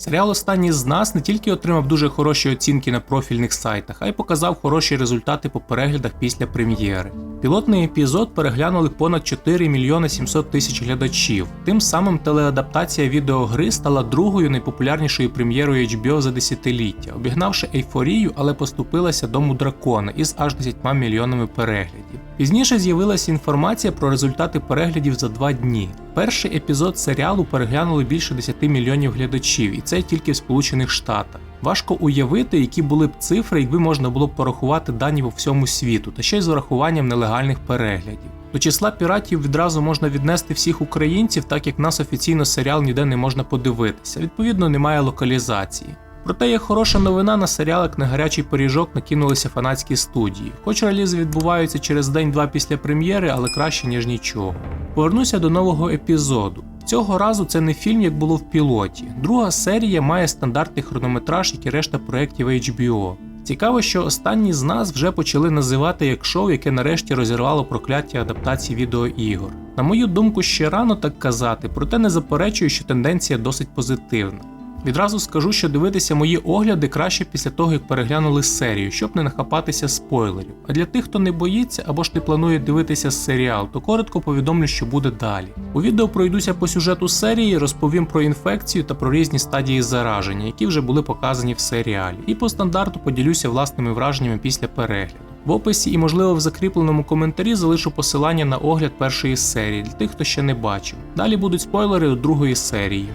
Серіал Останній з нас не тільки отримав дуже хороші оцінки на профільних сайтах, а й показав хороші результати по переглядах після прем'єри. Пілотний епізод переглянули понад 4 мільйони 700 тисяч глядачів. Тим самим телеадаптація відеогри стала другою найпопулярнішою прем'єрою HBO за десятиліття, обігнавши ейфорію, але поступилася дому дракона із аж 10 мільйонами переглядів. Пізніше з'явилася інформація про результати переглядів за два дні. Перший епізод серіалу переглянули більше 10 мільйонів глядачів, і це тільки в Сполучених Штатах. Важко уявити, які були б цифри, якби можна було б порахувати дані по всьому світу, та ще й з урахуванням нелегальних переглядів. До числа піратів відразу можна віднести всіх українців, так як нас офіційно серіал ніде не можна подивитися. Відповідно, немає локалізації. Проте є хороша новина на серіалах на гарячий поріжок накинулися фанатські студії. Хоч релізи відбуваються через день-два після прем'єри, але краще ніж нічого. Повернуся до нового епізоду. Цього разу це не фільм, як було в пілоті. Друга серія має стандартний хронометраж, як і решта проєктів HBO. Цікаво, що останні з нас вже почали називати як шоу, яке нарешті розірвало прокляття адаптації відеоігор. На мою думку, ще рано так казати, проте не заперечую, що тенденція досить позитивна. Відразу скажу, що дивитися мої огляди краще після того, як переглянули серію, щоб не нахапатися спойлерів. А для тих, хто не боїться або ж не планує дивитися серіал, то коротко повідомлю, що буде далі. У відео пройдуся по сюжету серії, розповім про інфекцію та про різні стадії зараження, які вже були показані в серіалі, і по стандарту поділюся власними враженнями після перегляду. В описі і, можливо, в закріпленому коментарі залишу посилання на огляд першої серії для тих, хто ще не бачив. Далі будуть спойлери до другої серії.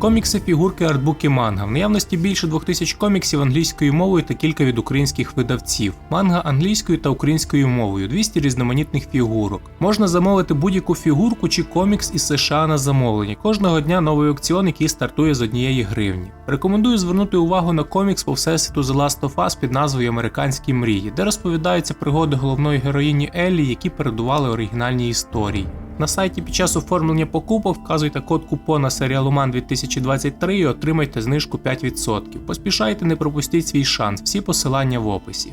Комікси, фігурки, артбуки, манга. В наявності більше 2000 коміксів англійською мовою та кілька від українських видавців. Манга англійською та українською мовою, 200 різноманітних фігурок. Можна замовити будь-яку фігурку чи комікс із США на замовлення. Кожного дня новий аукціон, який стартує з однієї гривні. Рекомендую звернути увагу на комікс по всесвіту The Last of Us під назвою Американські мрії, де розповідаються пригоди головної героїні Еллі, які передували оригінальній історії. На сайті під час оформлення покупок вказуйте код купона серіалуман 2023 і отримайте знижку 5%. Поспішайте, не пропустіть свій шанс. Всі посилання в описі.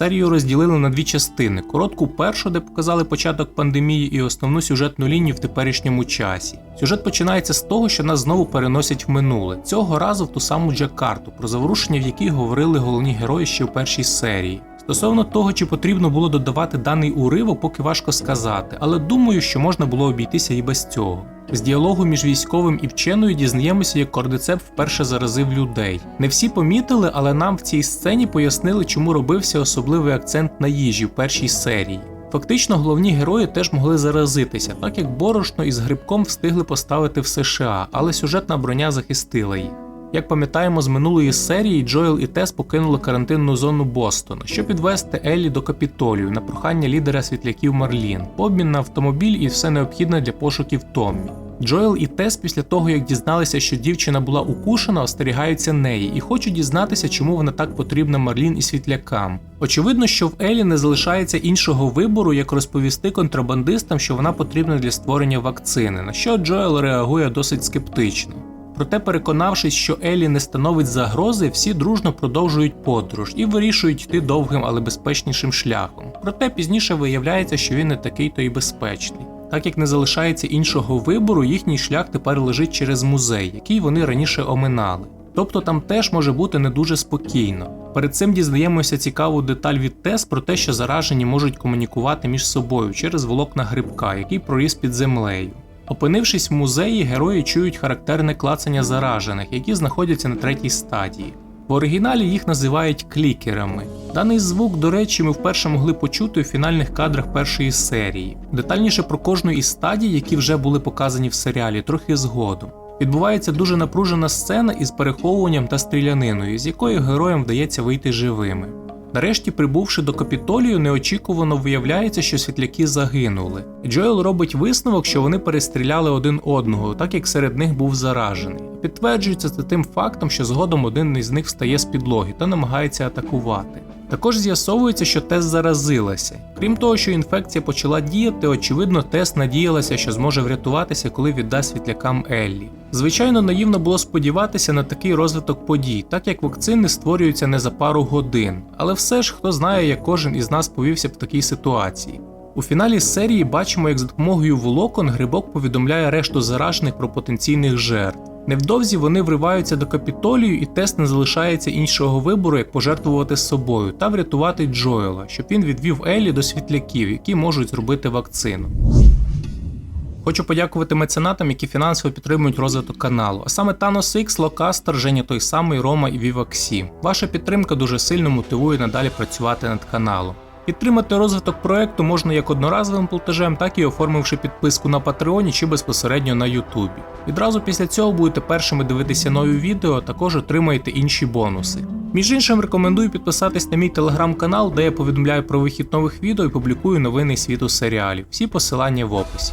Серію розділили на дві частини: коротку першу, де показали початок пандемії, і основну сюжетну лінію в теперішньому часі. Сюжет починається з того, що нас знову переносять в минуле. Цього разу в ту саму Джакарту, про заворушення, в якій говорили головні герої ще в першій серії. Стосовно того, чи потрібно було додавати даний уривок, поки важко сказати, але думаю, що можна було обійтися і без цього. З діалогу між військовим і вченою дізнаємося, як кордицеп вперше заразив людей. Не всі помітили, але нам в цій сцені пояснили, чому робився особливий акцент на їжі в першій серії. Фактично, головні герої теж могли заразитися, так як борошно із грибком встигли поставити в США, але сюжетна броня захистила їх. Як пам'ятаємо з минулої серії, Джоел і Тес покинули карантинну зону Бостона, щоб підвести Еллі до капітолію на прохання лідера світляків Марлін, обмін на автомобіль і все необхідне для пошуків Томмі. Джоел і Тес після того, як дізналися, що дівчина була укушена, остерігаються неї і хочуть дізнатися, чому вона так потрібна Марлін і світлякам. Очевидно, що в Елі не залишається іншого вибору, як розповісти контрабандистам, що вона потрібна для створення вакцини, на що Джоел реагує досить скептично. Проте, переконавшись, що Елі не становить загрози, всі дружно продовжують подорож і вирішують йти довгим, але безпечнішим шляхом. Проте пізніше виявляється, що він не такий то й безпечний. Так як не залишається іншого вибору, їхній шлях тепер лежить через музей, який вони раніше оминали. Тобто там теж може бути не дуже спокійно. Перед цим дізнаємося цікаву деталь від Тес про те, що заражені можуть комунікувати між собою через волокна грибка, який проріс під землею. Опинившись в музеї, герої чують характерне клацання заражених, які знаходяться на третій стадії. В оригіналі їх називають клікерами. Даний звук, до речі, ми вперше могли почути у фінальних кадрах першої серії. Детальніше про кожну із стадій, які вже були показані в серіалі, трохи згодом. Відбувається дуже напружена сцена із переховуванням та стріляниною, з якої героям вдається вийти живими. Нарешті, прибувши до капітолію, неочікувано виявляється, що світляки загинули. Джоел робить висновок, що вони перестріляли один одного, так як серед них був заражений. Підтверджується це тим фактом, що згодом один із них встає з підлоги та намагається атакувати. Також з'ясовується, що Тес заразилася. Крім того, що інфекція почала діяти, очевидно, Тес надіялася, що зможе врятуватися, коли віддасть світлякам Еллі. Звичайно, наївно було сподіватися на такий розвиток подій, так як вакцини створюються не за пару годин, але все ж хто знає, як кожен із нас повівся б в такій ситуації. У фіналі серії бачимо, як за допомогою волокон грибок повідомляє решту заражених про потенційних жертв. Невдовзі вони вриваються до капітолію, і тест не залишається іншого вибору, як пожертвувати собою та врятувати Джоела, щоб він відвів Еллі до світляків, які можуть зробити вакцину. Хочу подякувати меценатам, які фінансово підтримують розвиток каналу, а саме Thanos X, Локастер, Женя той самий, Рома і Віваксі. Ваша підтримка дуже сильно мотивує надалі працювати над каналом. Підтримати розвиток проекту можна як одноразовим платежем, так і оформивши підписку на Патреоні чи безпосередньо на Ютубі. Відразу після цього будете першими дивитися нові відео, а також отримаєте інші бонуси. Між іншим, рекомендую підписатись на мій телеграм-канал, де я повідомляю про вихід нових відео і публікую новини світу серіалів. Всі посилання в описі.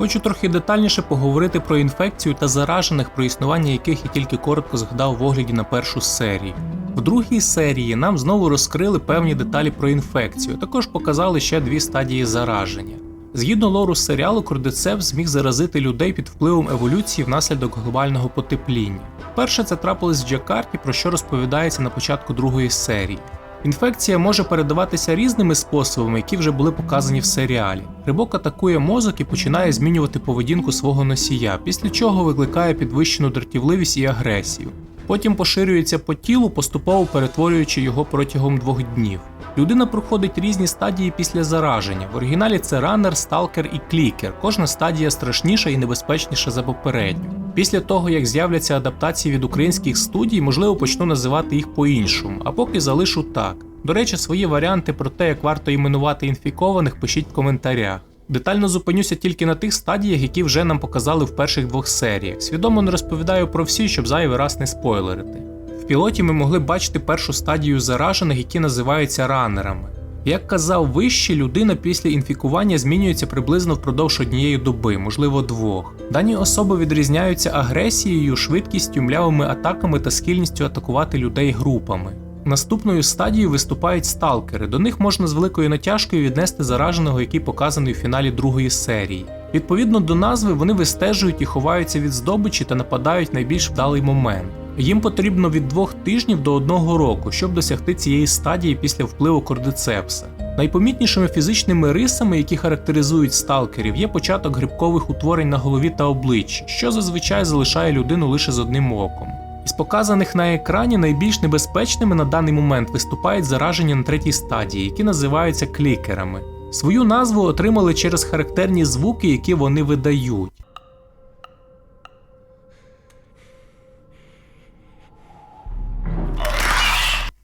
Хочу трохи детальніше поговорити про інфекцію та заражених, про існування яких я тільки коротко згадав в огляді на першу серію. В другій серії нам знову розкрили певні деталі про інфекцію, також показали ще дві стадії зараження. Згідно лору серіалу, кордицепс зміг заразити людей під впливом еволюції внаслідок глобального потепління. Перше це трапилось в Джакарті, про що розповідається на початку другої серії. Інфекція може передаватися різними способами, які вже були показані в серіалі. Рибок атакує мозок і починає змінювати поведінку свого носія, після чого викликає підвищену дратівливість і агресію. Потім поширюється по тілу, поступово перетворюючи його протягом двох днів. Людина проходить різні стадії після зараження. В оригіналі це ранер, сталкер і клікер. Кожна стадія страшніша і небезпечніша за попередню. Після того, як з'являться адаптації від українських студій, можливо, почну називати їх по-іншому, а поки залишу так. До речі, свої варіанти про те, як варто іменувати інфікованих, пишіть в коментарях. Детально зупинюся тільки на тих стадіях, які вже нам показали в перших двох серіях. Свідомо не розповідаю про всі, щоб зайвий раз не спойлерити. В пілоті ми могли бачити першу стадію заражених, які називаються ранерами. Як казав вище, людина після інфікування змінюється приблизно впродовж однієї доби, можливо двох. Дані особи відрізняються агресією, швидкістю, млявими атаками та схильністю атакувати людей групами. Наступною стадією виступають сталкери. До них можна з великою натяжкою віднести зараженого, який показаний у фіналі другої серії. Відповідно до назви, вони вистежують і ховаються від здобичі та нападають в найбільш вдалий момент. Їм потрібно від двох тижнів до одного року, щоб досягти цієї стадії після впливу кордицепса. Найпомітнішими фізичними рисами, які характеризують сталкерів, є початок грибкових утворень на голові та обличчі, що зазвичай залишає людину лише з одним оком. Із показаних на екрані найбільш небезпечними на даний момент виступають зараження на третій стадії, які називаються клікерами. Свою назву отримали через характерні звуки, які вони видають.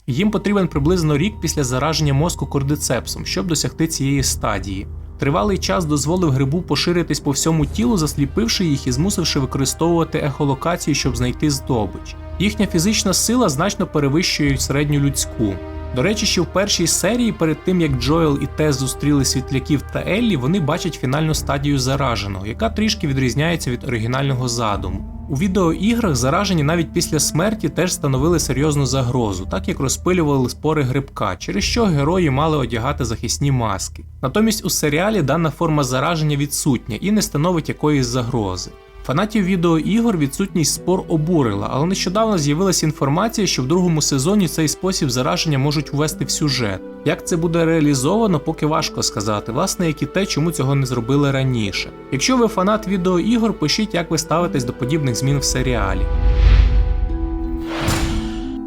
Їм потрібен приблизно рік після зараження мозку кордицепсом, щоб досягти цієї стадії. Тривалий час дозволив грибу поширитись по всьому тілу, засліпивши їх і змусивши використовувати ехолокацію, щоб знайти здобич. Їхня фізична сила значно перевищує середню людську. До речі, ще в першій серії, перед тим як Джоел і Тес зустріли світляків та Еллі, вони бачать фінальну стадію зараженого, яка трішки відрізняється від оригінального задуму. У відеоіграх заражені навіть після смерті теж становили серйозну загрозу, так як розпилювали спори грибка, через що герої мали одягати захисні маски. Натомість у серіалі дана форма зараження відсутня і не становить якоїсь загрози. Фанатів відеоігор відсутність спор обурила, але нещодавно з'явилася інформація, що в другому сезоні цей спосіб зараження можуть ввести в сюжет. Як це буде реалізовано, поки важко сказати, власне, як і те, чому цього не зробили раніше. Якщо ви фанат відеоігор, пишіть, як ви ставитесь до подібних змін в серіалі.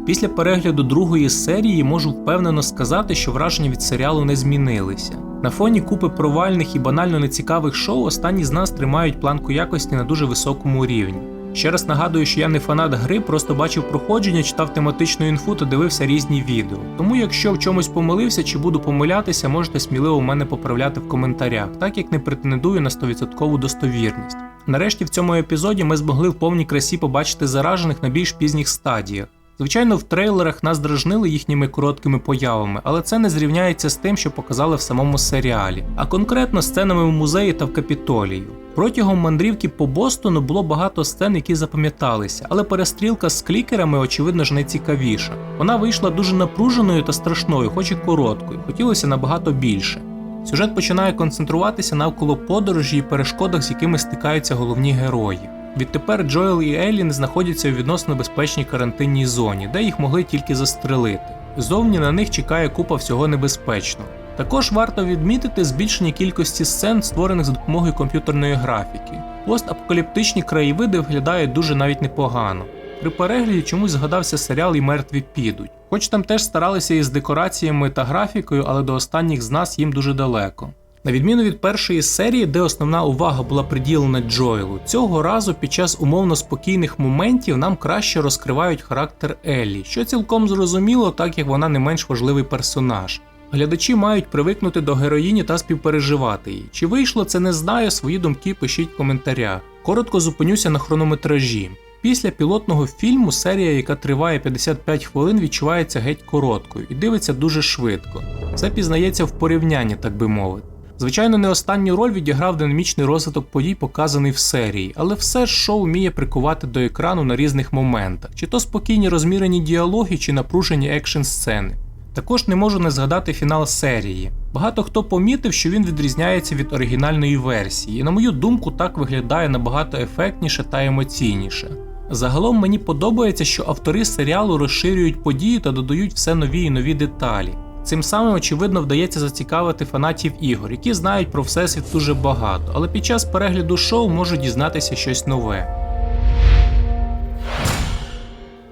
Після перегляду другої серії можу впевнено сказати, що враження від серіалу не змінилися. На фоні купи провальних і банально нецікавих шоу останні з нас тримають планку якості на дуже високому рівні. Ще раз нагадую, що я не фанат гри, просто бачив проходження, читав тематичну інфу та дивився різні відео. Тому, якщо в чомусь помилився чи буду помилятися, можете сміливо в мене поправляти в коментарях, так як не претендую на 100% достовірність. Нарешті в цьому епізоді ми змогли в повній красі побачити заражених на більш пізніх стадіях. Звичайно, в трейлерах нас дражнили їхніми короткими появами, але це не зрівняється з тим, що показали в самому серіалі, а конкретно сценами в музеї та в капітолію. Протягом мандрівки по Бостону було багато сцен, які запам'яталися, але перестрілка з клікерами, очевидно ж, найцікавіша. Вона вийшла дуже напруженою та страшною, хоч і короткою, хотілося набагато більше. Сюжет починає концентруватися навколо подорожі і перешкодах, з якими стикаються головні герої. Відтепер Джоел і Еллі не знаходяться у відносно безпечній карантинній зоні, де їх могли тільки застрелити. Зовні на них чекає купа всього небезпечного. Також варто відмітити збільшення кількості сцен, створених за допомогою комп'ютерної графіки. Постапокаліптичні краєвиди виглядають дуже навіть непогано. При перегляді чомусь згадався серіал і мертві підуть. Хоч там теж старалися із декораціями та графікою, але до останніх з нас їм дуже далеко. На відміну від першої серії, де основна увага була приділена Джоелу, цього разу під час умовно спокійних моментів нам краще розкривають характер Еллі, що цілком зрозуміло, так як вона не менш важливий персонаж. Глядачі мають привикнути до героїні та співпереживати її. Чи вийшло це не знаю, свої думки пишіть в коментарях. Коротко зупинюся на хронометражі. Після пілотного фільму серія, яка триває 55 хвилин, відчувається геть короткою і дивиться дуже швидко. Все пізнається в порівнянні, так би мовити. Звичайно, не останню роль відіграв динамічний розвиток подій, показаний в серії, але все ж шоу вміє прикувати до екрану на різних моментах, чи то спокійні розмірені діалоги, чи напружені екшн сцени. Також не можу не згадати фінал серії. Багато хто помітив, що він відрізняється від оригінальної версії, і на мою думку, так виглядає набагато ефектніше та емоційніше. Загалом мені подобається, що автори серіалу розширюють події та додають все нові і нові деталі. Цим самим, очевидно, вдається зацікавити фанатів ігор, які знають про всесвіт дуже багато, але під час перегляду шоу можуть дізнатися щось нове.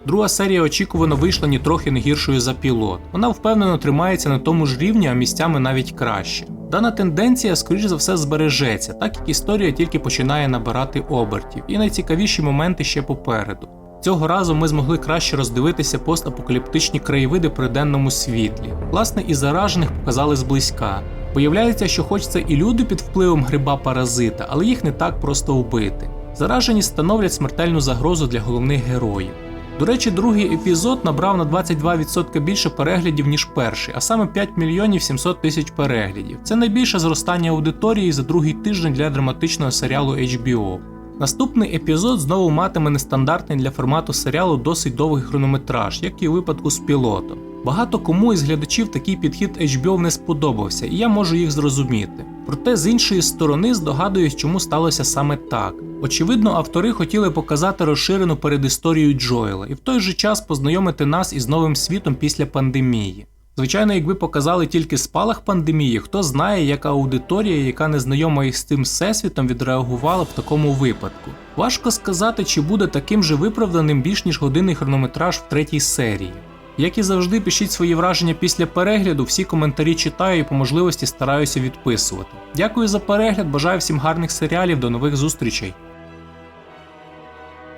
Друга серія очікувано вийшла нітрохи не гіршою за пілот. Вона впевнено тримається на тому ж рівні, а місцями навіть краще. Дана тенденція, скоріш за все, збережеться, так як історія тільки починає набирати обертів, і найцікавіші моменти ще попереду. Цього разу ми змогли краще роздивитися постапокаліптичні краєвиди при денному світлі. Власне, і заражених показали зблизька. Виявляється, що хоч це і люди під впливом гриба паразита, але їх не так просто вбити. Заражені становлять смертельну загрозу для головних героїв. До речі, другий епізод набрав на 22% більше переглядів, ніж перший, а саме 5 мільйонів 700 тисяч переглядів. Це найбільше зростання аудиторії за другий тиждень для драматичного серіалу HBO. Наступний епізод знову матиме нестандартний для формату серіалу досить довгий хронометраж, як і у випадку з пілотом. Багато кому із глядачів такий підхід HBO не сподобався, і я можу їх зрозуміти. Проте з іншої сторони здогадуюсь, чому сталося саме так. Очевидно, автори хотіли показати розширену передісторію Джоела і в той же час познайомити нас із новим світом після пандемії. Звичайно, якби показали тільки спалах пандемії, хто знає, яка аудиторія, яка не знайома із тим всесвітом, відреагувала в такому випадку. Важко сказати, чи буде таким же виправданим більш ніж годинний хронометраж в третій серії. Як і завжди, пишіть свої враження після перегляду, всі коментарі читаю і по можливості стараюся відписувати. Дякую за перегляд, бажаю всім гарних серіалів, до нових зустрічей!